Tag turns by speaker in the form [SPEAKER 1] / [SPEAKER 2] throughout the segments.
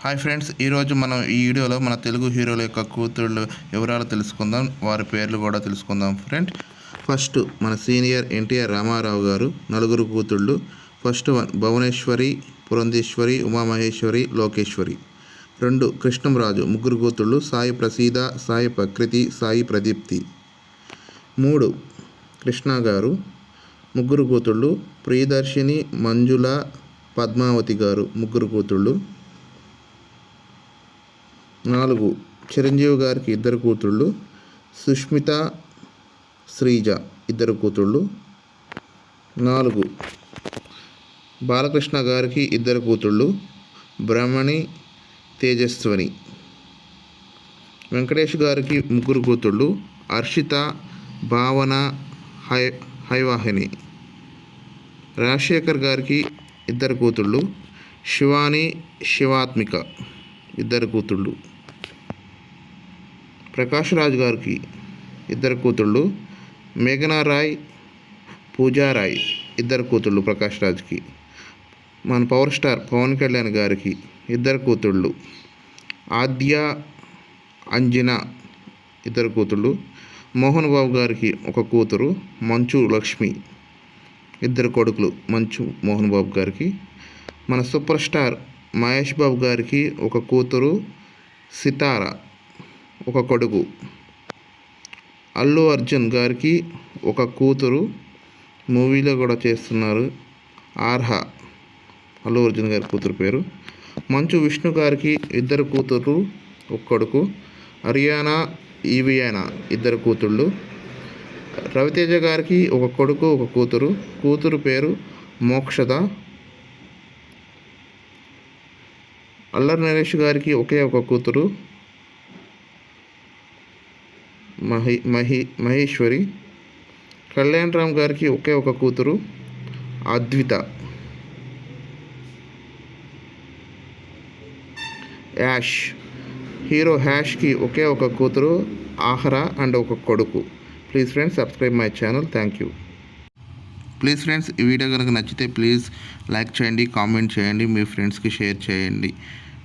[SPEAKER 1] Hi friends ఈరోజు మనం ఈ వీడియోలో మన తెలుగు హీరోల యొక్క కూతుళ్ళు వివరాలు తెలుసుకుందాం వారి పేర్లు కూడా తెలుసుకుందాం ఫ్రెండ్. ఫస్ట్ మన సీనియర్ ఎన్టీఆర్ రామారావు గారు నలుగురు కూతుళ్ళు. First one Bhuvaneswari Purandeswari Umamaheswari Lokeswari. రెండు కృష్ణంరాజు ముగ్గురు కూతుళ్ళు సాయి ప్రసీద సాయి ప్రకృతి సాయి ప్రదీప్తి. మూడు కృష్ణ గారు ముగ్గురు కూతుళ్ళు. ప్రియదర్శిని మంజుల పద్మావతి గారు ముగ్గురు కూతుళ్ళు. నాలుగు చిరంజీవి గారికి ఇద్దరు కూతుళ్ళు సుష్మిత శ్రీజ ఇద్దరు కూతుళ్ళు నాలుగు బాలకృష్ణ గారికి ఇద్దరు కూతుళ్ళు బ్రహ్మణి తేజస్వని. వెంకటేష్ గారికి ముగ్గురు కూతుళ్ళు హర్షిత భావన హై హైవాహిని. రాజశేఖర్ గారికి ఇద్దరు కూతుళ్ళు శివాని శివాత్మిక ఇద్దరు కూతుళ్ళు. ప్రకాష్ రాజ్ గారికి ఇద్దరు కూతుళ్ళు మేఘనా రాయ్ పూజారాయ్ ఇద్దరు కూతుళ్ళు ప్రకాష్ రాజ్కి మన పవర్ స్టార్ పవన్ కళ్యాణ్ గారికి ఇద్దరు కూతుళ్ళు ఆద్య అంజన ఇద్దరు కూతుళ్ళు మోహన్ బాబు గారికి ఒక కూతురు మంచు లక్ష్మి ఇద్దరు కొడుకులు మంచు మోహన్ బాబు గారికి మన సూపర్ స్టార్ మహేష్ బాబు గారికి ఒక కూతురు సితారా ఒక కొడుకు. అల్లు అర్జున్ గారికి ఒక కూతురు మూవీలో కూడా చేస్తున్నారు. ఆర్హ. అల్లు అర్జున్ గారి కూతురు పేరు. మంచు విష్ణు గారికి ఇద్దరు కూతురు ఒక కొడుకు. హరియానా ఈవియానా ఇద్దరు కూతుళ్ళు. రవితేజ గారికి ఒక కొడుకు ఒక కూతురు. కూతురు పేరు మోక్షద. అల్లరి నరేష్ గారికి ఒకే ఒక కూతురు. మహి మహి మహేశ్వరి. కళ్యాణ్ రామ్ గారికి ఒకే ఒక కూతురు అద్విత. యాష్. హీరో హ్యాష్కి ఒకే ఒక కూతురు ఆహరా అండ్ ఒక కొడుకు. Please friends subscribe my channel. Thank you. Please friends ఈ వీడియో కనుక నచ్చితే ప్లీజ్ లైక్ చేయండి కామెంట్ చేయండి మీ ఫ్రెండ్స్కి షేర్ చేయండి.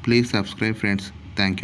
[SPEAKER 1] Please subscribe friends. Thank you.